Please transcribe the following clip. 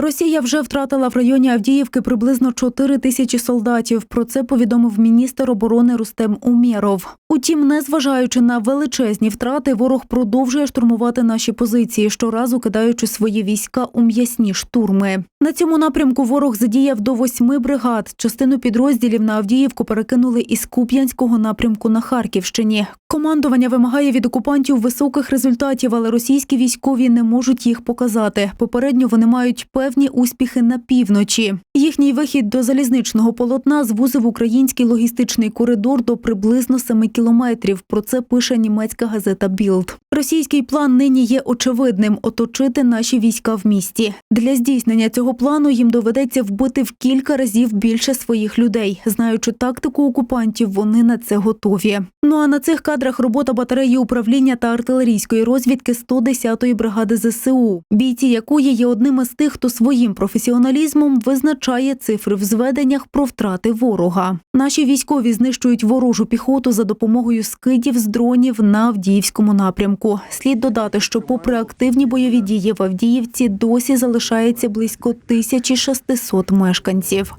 Росія вже втратила в районі Авдіївки приблизно 4 тисячі солдатів. Про це повідомив міністр оборони Рустем Умєров. Утім, незважаючи на величезні втрати, ворог продовжує штурмувати наші позиції, щоразу кидаючи свої війська у м'ясні штурми. На цьому напрямку ворог задіяв до восьми бригад. Частину підрозділів на Авдіївку перекинули із Куп'янського напрямку на Харківщині. Командування вимагає від окупантів високих результатів, але російські військові не можуть їх показати. Попередньо вони мають певні успіхи на півночі. Їхній вихід до залізничного полотна звузив український логістичний коридор до приблизно 7 кілометрів. Про це пише німецька газета Білд. Російський план нині є очевидним оточити наші війська в місті. Для здійснення цього плану їм доведеться вбити в кілька разів більше своїх людей. Знаючи тактику окупантів, вони на це готові. Ну а на цих кадрах робота батареї управління та артилерійської розвідки 110-ї бригади ЗСУ, бійці якої є одним із тих, хто своїм професіоналізмом визначає цифри в зведеннях про втрати ворога. Наші військові знищують ворожу піхоту за допомогою скидів з дронів на Авдіївському напрямку. Слід додати, що, попри активні бойові дії в Авдіївці, досі залишається близько 1600 мешканців.